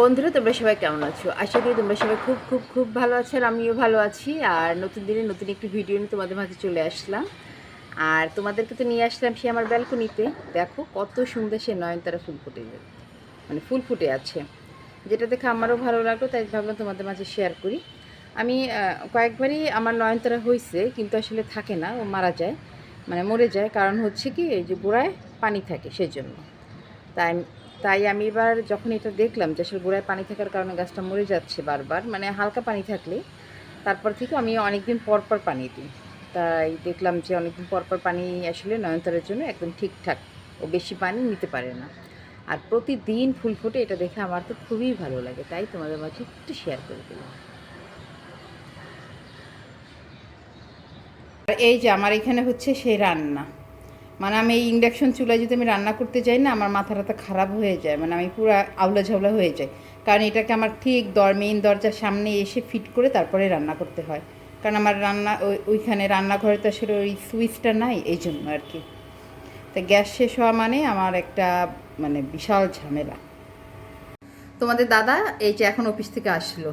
বন্ধুরা, তোমরা সবাই কেমন আছো? আশা করি তোমরা সবাই খুব খুব খুব ভালো আছো আর আমিও ভালো আছি। আর নতুন দিনে নতুন একটি ভিডিও নিয়ে তোমাদের মাঝে চলে আসলাম। আর তোমাদেরকে তো নিয়ে আসলাম সে আমার ব্যালকনিতে। দেখো কত সুন্দর সে নয়নতারা ফুল ফুটে মানে ফুল ফুটে আছে। যেটা দেখে আমারও ভালো লাগল, তাই ভাবলাম তোমাদের মাঝে শেয়ার করি। আমি কয়েকবারই আমার নয়নতারা হয়েছে কিন্তু আসলে থাকে না, ও মারা যায়। মানে মরে যায়। কারণ হচ্ছে কি, এই যে গোড়ায় পানি থাকে সেজন্য। তাই তাই আমি এবার যখন এটা দেখলাম যে আসলে গোড়ায় পানি থাকার কারণে গাছটা মরে যাচ্ছে বারবার মানে হালকা পানি থাকলে, তারপর থেকে আমি অনেকদিন পর পর পানি দিই। তাই দেখলাম যে অনেকদিন পর পর পানি আসলে নয়নতারের জন্য একদম ঠিকঠাক ও বেশি পানি নিতে পারে না। আর প্রতিদিন ফুল ফোটে এটা দেখে আমার তো খুবই ভালো লাগে, তাই তোমাদের মাঝে একটু শেয়ার করে দিলাম। আর এই যে আমার এখানে হচ্ছে সেই রান্না। মানে আমি এই ইন্ডাকশন চুলায় যদি আমি রান্না করতে যাই না, আমার মাথা টাথা খারাপ হয়ে যায় মানে আমি পুরো আউলা ঝাউলা হয়ে যাই। কারণ এটাকে আমার ঠিক দর মেইন দরজার সামনে এসে ফিট করে তারপরে রান্না করতে হয়। কারণ আমার রান্না ওই- ওইখানে রান্নাঘরে তো আসলে ওই সুইচটা নাই, এই জন্য আর কি। তা গ্যাস শেষ হওয়া মানে আমার একটা মানে বিশাল ঝামেলা। তোমাদের দাদা এই যে এখন অফিস থেকে আসলো।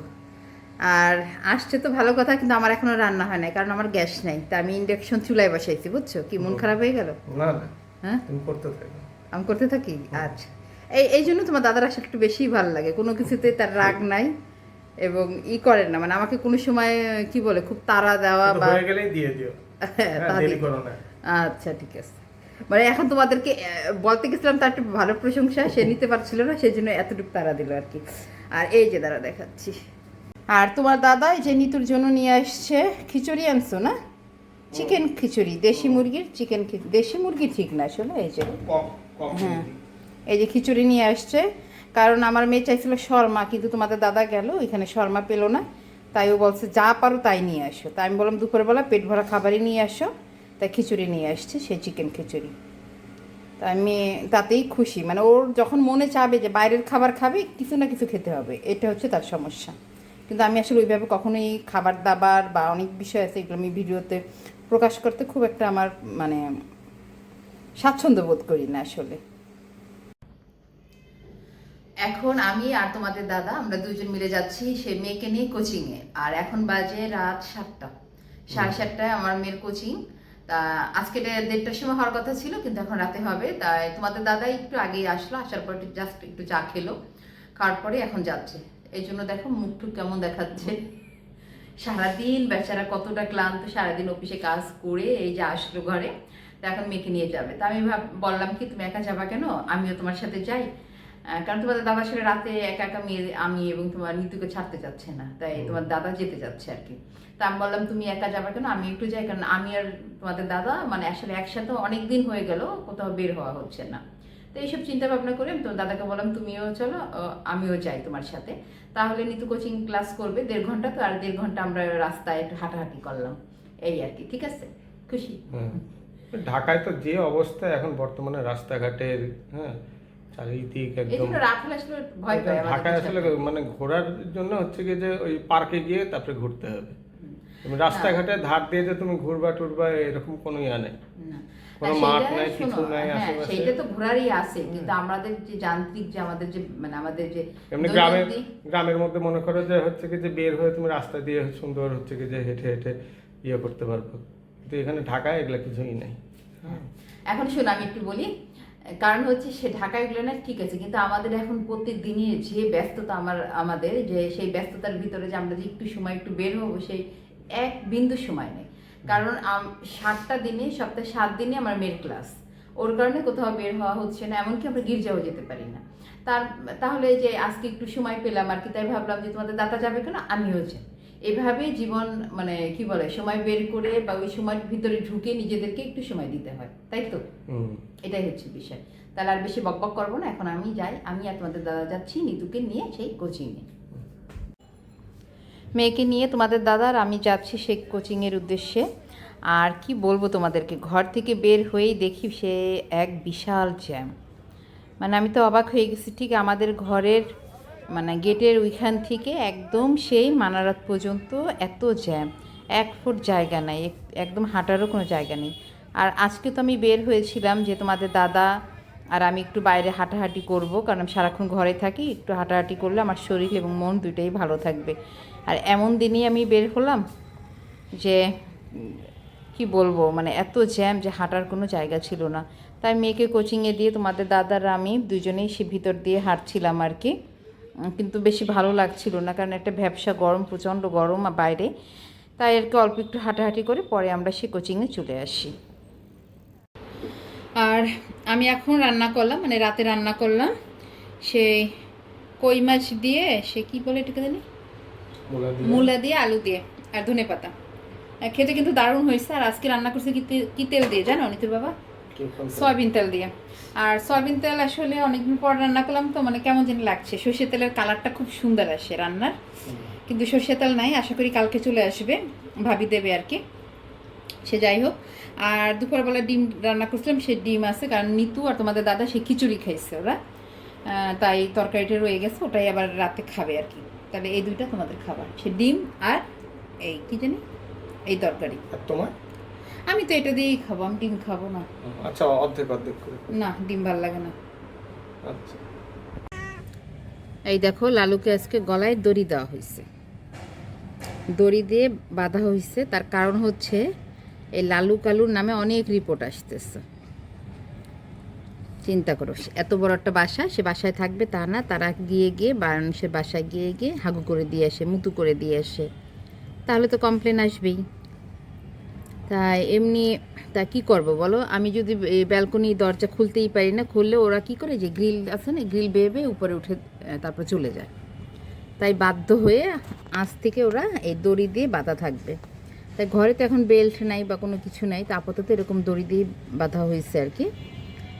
আর আসছে তো ভালো কথা কিন্তু আমার এখনও রান্না হয় না কারণ আমার গ্যাস নাই। তা আমি ইন্ডাকশন চুলায় বসাইছি বুঝছ? কি মন খারাপ হয়ে গেল? না হ্যাঁ? তুমি করতে থাকো। আমি করতে থাকি? আচ্ছা। এই এই জন্য তোমার দাদার আসলে একটু বেশিই ভালো লাগে। কোনো কিছুতে তার রাগ নাই এবং ই করেন না। মানে আমাকে কোনো সময় কি বলে খুব তাড়া দেওয়া বা হয়ে গেলেই দিয়ে দিও। হ্যাঁ, দেরি করো না। আচ্ছা ঠিক আছে। মানে এখন তোমাদেরকে বলতে গেছিলাম তার একটা ভালো প্রশংসা সে নিতে পারছিল না সেই জন্য এতটুকু তারা দিল আর কি। আর এই যে দাঁড়া দেখাচ্ছি। আর তোমার দাদা এই যে নিতুর জন্য নিয়ে আসছে খিচুড়ি আনছো না? চিকেন খিচুড়ি দেশি মুরগির চিকেন দেশি মুরগি ঠিক না আসলে এই যে। হ্যাঁ এই যে খিচুড়ি নিয়ে আসছে কারণ আমার মেয়ে চাইছিল শর্মা কিন্তু তোমাদের দাদা গেল এখানে শর্মা পেল না। তাই ও বলছে যা পারো তাই নিয়ে আসো। তাই আমি বললাম দুপুরবেলা পেট ভরা খাবারই নিয়ে আসো। তাই খিচুড়ি নিয়ে আসছে সেই চিকেন খিচুড়ি। তা আমি তাতেই খুশি। মানে ওর যখন মনে চাবে যে বাইরের খাবার খাবে কিছু না কিছু খেতে হবে। এটা হচ্ছে তার সমস্যা। কিন্তু আমি আসলে ওইভাবে কখনোই খাবার দাবার বা অনেক বিষয় আছে এগুলো আমি ভিডিওতে প্রকাশ করতে খুব একটা আমার মানে স্বাচ্ছন্দ্য বোধ করি না আসলে। এখন আমি আর তোমাদের দাদা আমরা দুজন মিলে যাচ্ছি সে মেয়েকে নিয়ে কোচিংয়ে আর এখন বাজে রাত সাতটা। সাড়ে সাতটায় আমার মেয়ের কোচিং তা আজকে দেড়টার সময় হওয়ার কথা ছিল কিন্তু এখন রাতে হবে। তাই তোমাদের দাদা একটু আগেই আসলো আসার পর জাস্ট একটু চা খেলো। খাওয়ার পরে এখন যাচ্ছে। এই জন্য দেখো মুখটুক কেমন দেখাচ্ছে। সারাদিন বেচারা কতটা ক্লান্ত সারাদিন অফিসে কাজ করে এই যে আসলো ঘরে তা এখন মেয়েকে নিয়ে যাবে। তা আমি ভাব বললাম কি তুমি একা যাবা কেন? আমিও তোমার সাথে যাই। কারণ তোমাদের দাদা আসলে রাতে একা একা মেয়ে আমি এবং তোমার নিতুকে ছাড়তে যাচ্ছে না। তাই তোমার দাদা যেতে যাচ্ছে আর কি। তা আমি বললাম তুমি একা যাবে কেন? আমি একটু যাই। কারণ আমি আর তোমাদের দাদা মানে আসলে একসাথে অনেক দিন হয়ে গেল কোথাও বের হওয়া হচ্ছে না। তো এইসব চিন্তা ভাবনা করে তোমার দাদাকে বললাম তুমিও চলো আমিও যাই তোমার সাথে। তাহলে নিতু কোচিং ক্লাস করবে দেড় ঘণ্টা তো আর দেড় ঘণ্টা আমরা রাস্তায় একটু হাঁটাহাঁটি করলাম। এই আর কি ঠিক আছে? খুশি? হুম। ঢাকায় তো যে অবস্থা এখন বর্তমানে রাস্তাঘাটের হ্যাঁ চারিদিক একদম ঢাকায় আসলে মানে ঘোরার জন্য হচ্ছে কি যে ওই পার্কে গিয়ে তারপরে ঘুরতে হবে। তুমি রাস্তাঘাটে ধার দিয়ে যে তুমি ঘুরবা টুরবা এরকম কোনো ইয়া নেই। কোনো মাঠ নাই, কিছু নাই হ্যাঁ, আশেপাশে। সেইটা তো ঘোরারই আছে কিন্তু আমাদের যে যান্ত্রিক যে আমাদের যে মানে আমাদের যে এমনি দৈনন্দিন- গ্রামের মধ্যে মনে করো যে হচ্ছে কি যে বের হয়ে তুমি রাস্তা দিয়ে সুন্দর হচ্ছে কি যে হেঁটে হেঁটে ইয়ে করতে পারব কিন্তু এখানে ঢাকায় এগুলা কিছুই নেই হ্যাঁ। এখন শোন আমি একটু বলি কারণ হচ্ছে সে ঢাকায় গেলে না ঠিক আছে কিন্তু আমাদের এখন প্রত্যেক দিনই যে ব্যস্ততা আমার আমাদের যে সেই ব্যস্ততার ভিতরে যে আমরা যে একটু সময় একটু বের হব সেই এক বিন্দু সময় নেই কারণ সাতটা দিনে সপ্তাহে সাত দিনে আমার মেয়ের ক্লাস ওর কারণে কোথাও বের হওয়া হচ্ছে না এমনকি আমরা গির্জাও যেতে পারি না। তার তাহলে যে আজকে একটু সময় পেলাম আর কি তাই ভাবলাম যে তোমাদের দাদা যাবে কেন আমিও যাই। এভাবেই জীবন মানে কি বলে সময় বের করে বা ওই সময়ের ভিতরে ঢুকে নিজেদেরকে একটু সময় দিতে হয় তাই তো? এটাই হচ্ছে বিষয়। তাহলে আর বেশি বকবক করব না এখন আমি যাই আমি আর তোমাদের দাদা যাচ্ছি নিতুকে নিয়ে সেই কোচিংয়ে মেয়েকে নিয়ে তোমাদের দাদা আর আমি যাচ্ছি সেই কোচিংয়ের উদ্দেশ্যে। আর কি বলব তোমাদেরকে, ঘর থেকে বের হয়েই দেখি সে এক বিশাল জ্যাম। মানে আমি তো অবাক হয়ে গেছি, ঠিক আমাদের ঘরের মানে গেটের ওইখান থেকে একদম সেই মানারাত পর্যন্ত এত জ্যাম। এক ফুট জায়গা নাই, এক- একদম হাঁটারও কোনো জায়গা নেই। আর আজকে তো আমি বের হয়েছিলাম যে তোমাদের দাদা আর আমি একটু বাইরে হাঁটাহাঁটি করব, কারণ আমি সারাক্ষণ ঘরে থাকি। একটু হাঁটাহাঁটি করলে আমার শরীর এবং মন দুইটাই ভালো থাকবে। আর এমন দিনই আমি বের হলাম যে, কি বলব মানে এত জ্যাম যে হাঁটার কোনো জায়গা ছিল না। তাই মেয়েকে কোচিংয়ে দিয়ে তোমাদের দাদার আমি দুজনেই সে ভিতর দিয়ে হাঁটছিলাম আর কি। কিন্তু বেশি ভালো লাগছিল না, কারণ একটা ব্যবসা গরম, প্রচণ্ড গরম বাইরে। তাই আর কি অল্প একটু হাঁটাহাঁটি করে পরে আমরা সে কোচিংয়ে চলে আসি। আর আমি এখন রান্না করলাম মানে রাতে রান্না করলাম। সেই কই মাছ দিয়ে সে কি বলে এটাকে জানি? মূলা দিয়ে। আলু দিয়ে আর ধনে পাতা। খেতে কিন্তু দারুণ হয়েছে আর আজকে রান্না করছে কি তেল দিয়ে জানো নিতুর বাবা? সয়াবিন তেল দিয়ে। আর সয়াবিন তেল আসলে অনেকদিন পর রান্না করলাম তো মানে কেমন যেন লাগছে। সর্ষে তেলের কালারটা খুব সুন্দর আসে রান্নার। কিন্তু সর্ষে তেল নাই আশা করি কালকে চলে আসবে ভাবি দেবে আর কি। সে যাই হোক। আর দুপুরবেলা ডিম রান্না করছিলাম সে ডিম আছে কারণ নিতু আর তোমাদের দাদা সে খিচুড়ি খাইছে ওরা। তাই তরকারিটা রয়ে গেছে ওটাই আবার রাতে খাবে আর কি। তাহলে এই দুইটা তোমাদের খাবার সে ডিম আর এই কি জানি এই তরকারি। আর তোমার? আমি তো এটা দিয়েই খাব আমি ডিম খাব না। আচ্ছা অর্ধেক অর্ধেক করে। না ডিম ভালো লাগে না। আচ্ছা। এই দেখো লালুকে আজকে গলায় দড়ি দেওয়া হয়েছে। দড়ি দিয়ে বাঁধা হয়েছে তার কারণ হচ্ছে এই লালু কালুর নামে অনেক রিপোর্ট আসতেছে। চিন্তা করো এত বড় একটা বাসা, সে বাসায় থাকবে তা না, তারা গিয়ে গিয়ে মানুষের বাসায় গিয়ে গিয়ে হাগু করে দিয়ে আসে, মুতু করে দিয়ে আসে। তাহলে তো কমপ্লেন আসবেই। তাই এমনি, তা কি করব বলো? আমি যদি ব্যালকনি দরজা খুলতেই পারি না, খুললে ওরা কি করে? যে গ্রিল আছে না গ্রিল বেয়ে বেয়ে উপরে উঠে তারপর চলে যায়। তাই বাধ্য হয়ে আজ থেকে ওরা এই দড়ি দিয়ে বাঁধা থাকবে। তাই ঘরে তো এখন বেল্ট নাই বা কোনো কিছু নাই, তা আপাতত এরকম দড়ি দিয়ে বাঁধা হয়েছে আর কি।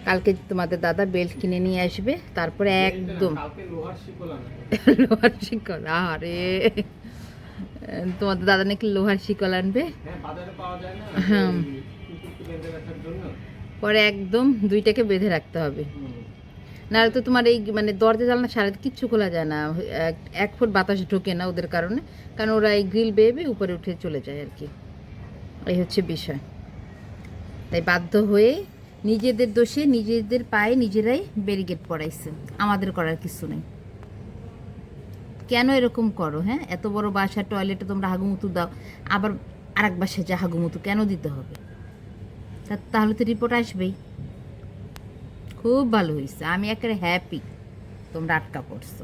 কালকে তোমাদের দাদা বেল্ট কিনে নিয়ে আসবে, তারপরে একদম লোহার শিকল আরে তোমাদের দাদা নাকি লোহার শিকল আনবে? হ্যাঁ। পরে একদম দুইটাকে বেঁধে রাখতে হবে। নাহলে তো তোমার এই মানে দরজা, জানলা সারা কিচ্ছু খোলা যায় না। এক- ফুট বাতাস ঢোকে না ওদের কারণে। কারণ ওরা এই গ্রিল বেয়ে বেয়ে উপরে উঠে চলে যায় আর কি। এই হচ্ছে বিষয়। তাই বাধ্য হয়ে নিজেদের দোষে, নিজেদের পায়ে নিজেরাই ব্যারিকেড পড়াইছে আমাদের করার কিছু নেই। কেন এরকম করো হ্যাঁ? এত বড় বাসা টয়লেটে তোমরা হাগুমুতু দাও। আবার আর এক বাসায় যা হাগুমুতু কেন দিতে হবে? তাহলে তো রিপোর্ট আসবেই। খুব ভালো হয়েছে আমি একেবারে হ্যাপি তোমরা আটকা পড়ছো।